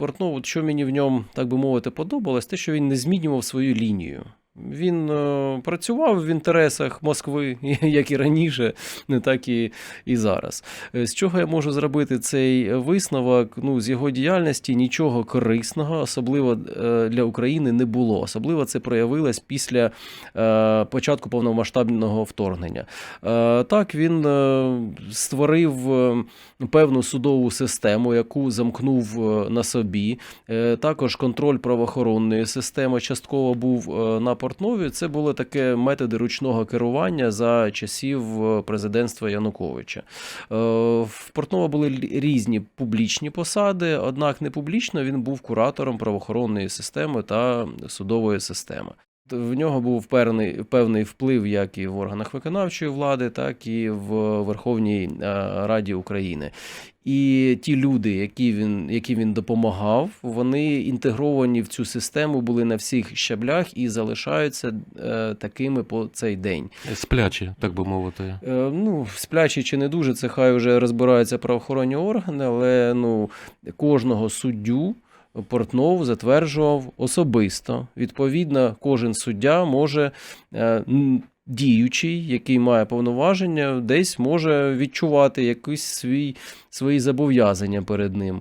Портнов, от що мені в ньому, так би мовити, подобалось, те, що він не змінював свою лінію. Він е, працював в інтересах Москви, як і раніше, не так і, і зараз. Е, З чого я можу зробити цей висновок? Ну, з його діяльності нічого корисного, особливо е, для України, не було. Особливо це проявилось після початку повномасштабного вторгнення. Так, він створив певну судову систему, яку замкнув на собі. Також контроль правоохоронної системи частково був на Портнові. Це були таке методи ручного керування за часів е, президентства Януковича. Е, В Портнова були різні публічні посади, однак не публічно він був куратором правоохоронної системи та судової системи. В нього був певний, певний вплив як і в органах виконавчої влади, так і в Верховній е, Раді України. І ті люди, які він, які він допомагав, вони інтегровані в цю систему, були на всіх щаблях і залишаються е, такими по цей день. Сплячі, так би мовити. Е, ну, сплячі чи не дуже, це хай вже розбираються правоохоронні органи, але ну, кожного суддю Портнов затверджував особисто. Відповідно, кожен суддя може. е, Діючий, який має повноваження, десь може відчувати якісь свій, свої зобов'язання перед ним.